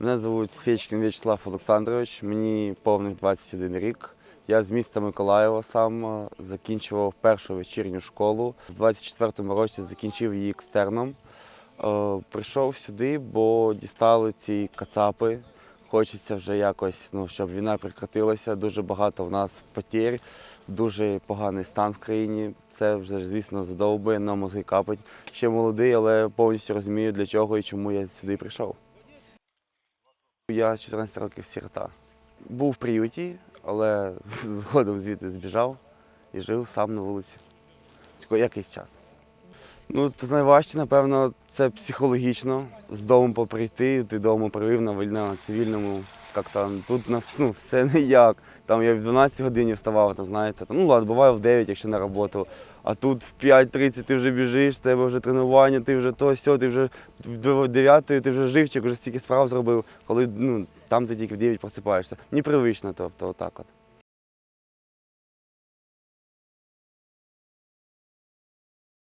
Мене звуть Сєчкін В'ячеслав Олександрович, мені повних 21 рік. Я з міста Миколаєва сам е, закінчував першу вечірню школу. У 24-му році закінчив її екстерном. Е, Прийшов сюди, бо дістали ці кацапи. Хочеться вже якось, ну, щоб війна прекратилася. Дуже багато в нас потерь, дуже поганий стан в країні. Це вже, звісно, задовбує на мозги капать. Ще молодий, але повністю розумію, для чого і чому я сюди прийшов. Я 14 років сірота. Був в приюті, але згодом звідти збіжав і жив сам на вулиці. Якийсь час. Ну, то найважче, напевно, це психологічно. З дому поприйти, ти дому привив на вільно, цивільному. Як там, тут на ну, все ніяк. Там я в 12 годині вставав, там, знаєте, там, ну ладно, буває в 9, якщо на роботу. А тут в 5.30 ти вже біжиш, тебе вже тренування, ти вже то сьо, ти вже в 9 ти вже живчик, вже стільки справ зробив, коли ну, там ти тільки в 9 просипаєшся. Непривично, тобто, отак от.